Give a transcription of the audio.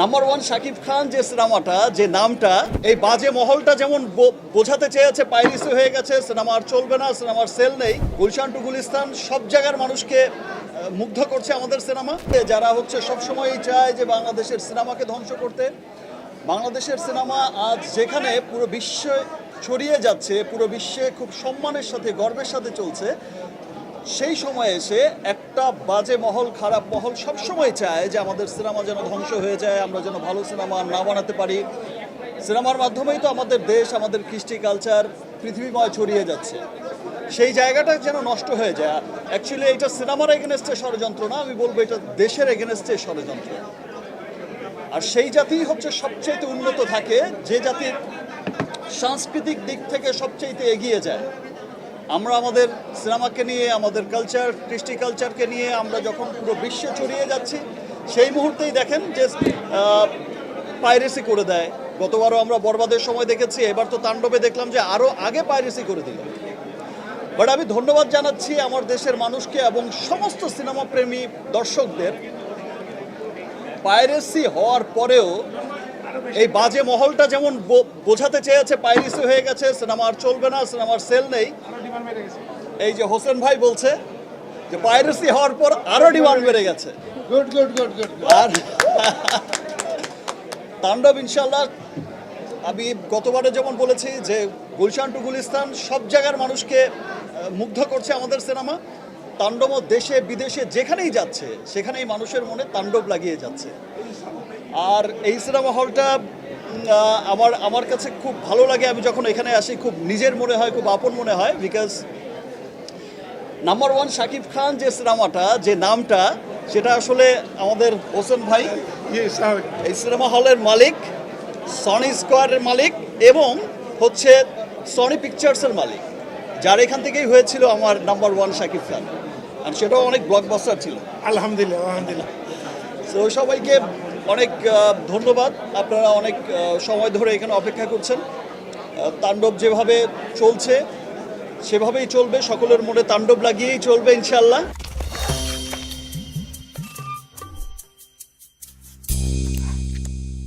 Number one Shakib Khan যে সিনেমাটা, যে নামটা, এই বাজে মহলটা যেমন বোঝাতে চেয়েছে, পাইরিসি হয়ে গেছে সিনেমা আর চলবে না, সিনেমার সেল নেই, গুলশান টু গুলিস্তান সব জায়গার মানুষকে মুগ্ধ করছে আমাদের সিনেমা। যারা হচ্ছে সবসময়ই চায় যে বাংলাদেশের সিনেমাকে ধ্বংস করতে, বাংলাদেশের সিনেমা আজ যেখানে পুরো বিশ্বে ছড়িয়ে যাচ্ছে, পুরো বিশ্বে খুব সম্মানের সাথে, গর্বের সাথে চলছে সেই সময়ে এসে একটা বাজে মহল, খারাপ মহল সবসময় চায় যে আমাদের সিনেমা যেন ধ্বংস হয়ে যায়, আমরা যেন ভালো সিনেমা না বানাতে পারি। সিনেমার মাধ্যমেই তো আমাদের দেশ, আমাদের কৃষ্টি কালচার, পৃথিবীময় ছড়িয়ে যাচ্ছে। সেই জায়গাটা যেন নষ্ট হয়ে যায়। অ্যাকচুয়ালি এটা সিনেমার এগেনস্টে ষড়যন্ত্র না, আমি বলব এটা দেশের এগেনস্টে ষড়যন্ত্র। আর সেই জাতিই হচ্ছে সবচেয়ে উন্নত থাকে, যে জাতির সাংস্কৃতিক দিক থেকে সবচেয়ে এগিয়ে যায়। আমরা আমাদের সিনেমাকে নিয়ে, আমাদের কালচার কৃষ্টি কালচারকে নিয়ে আমরা যখন পুরো বিশ্বে ছড়িয়ে যাচ্ছি, সেই মুহূর্তেই দেখেন যে পাইরেসি করে দেয়। গতবারও আমরা বরবাদের সময় দেখেছি, এবার তো তাণ্ডবে দেখলাম যে আরও আগে পাইরেসি করে দিল। বাট আমি ধন্যবাদ জানাচ্ছি আমার দেশের মানুষকে এবং সমস্ত সিনেমা প্রেমী দর্শকদের। পাইরেসি হওয়ার পরেও এই বাজে মহলটা যেমন বোঝাতে চেয়েছে পাইরেসি হয়ে গেছে সিনেমা আর চলবে না সিনেমার সেল নেই। এই যে হোসেন ভাই বলছে যে পাইরেসি হওয়ার পর আরও ডিমান্ড বেড়ে গেছে। গুড গুড গুড গুড আর তাণ্ডব ইনশাল্লাহ আমি গতবারে যেমন বলেছি যে গুলশান টু গুলিস্তান সব জায়গার মানুষকে মুগ্ধ করছে আমাদের সিনেমা। তাণ্ডব দেশে বিদেশে যেখানেই যাচ্ছে সেখানেই মানুষের মনে তাণ্ডব লাগিয়ে যাচ্ছে। আর এই সিনেমা হলটা আমার আমার কাছে খুব ভালো লাগে। আমি যখন এখানে আসি খুব নিজের মনে হয় খুব আপন মনে হয় because number one Shakib Khan যে সিনেমাটা যে নামটা সেটা আসলে আমাদের হোসেন ভাই এই সিনেমা হলের মালিক সনি স্কোয়ারের মালিক এবং হচ্ছে সনি পিকচার্সের মালিক যার এখান থেকেই হয়েছিল আমার নাম্বার ওয়ান শাকিব খান। আর সেটাও অনেক ব্লকবাস্টার ছিল। আলহামদুলিল্লাহ আলহামদুলিল্লাহ। তো সবাইকে অনেক ধন্যবাদ। আপনারা অনেক সময় ধরে এখানে অপেক্ষা করছেন। তাণ্ডব যেভাবে চলছে, সেভাবেই চলবে। সকলের মনে তাণ্ডব লাগিয়েই চলবে ইনশাল্লাহ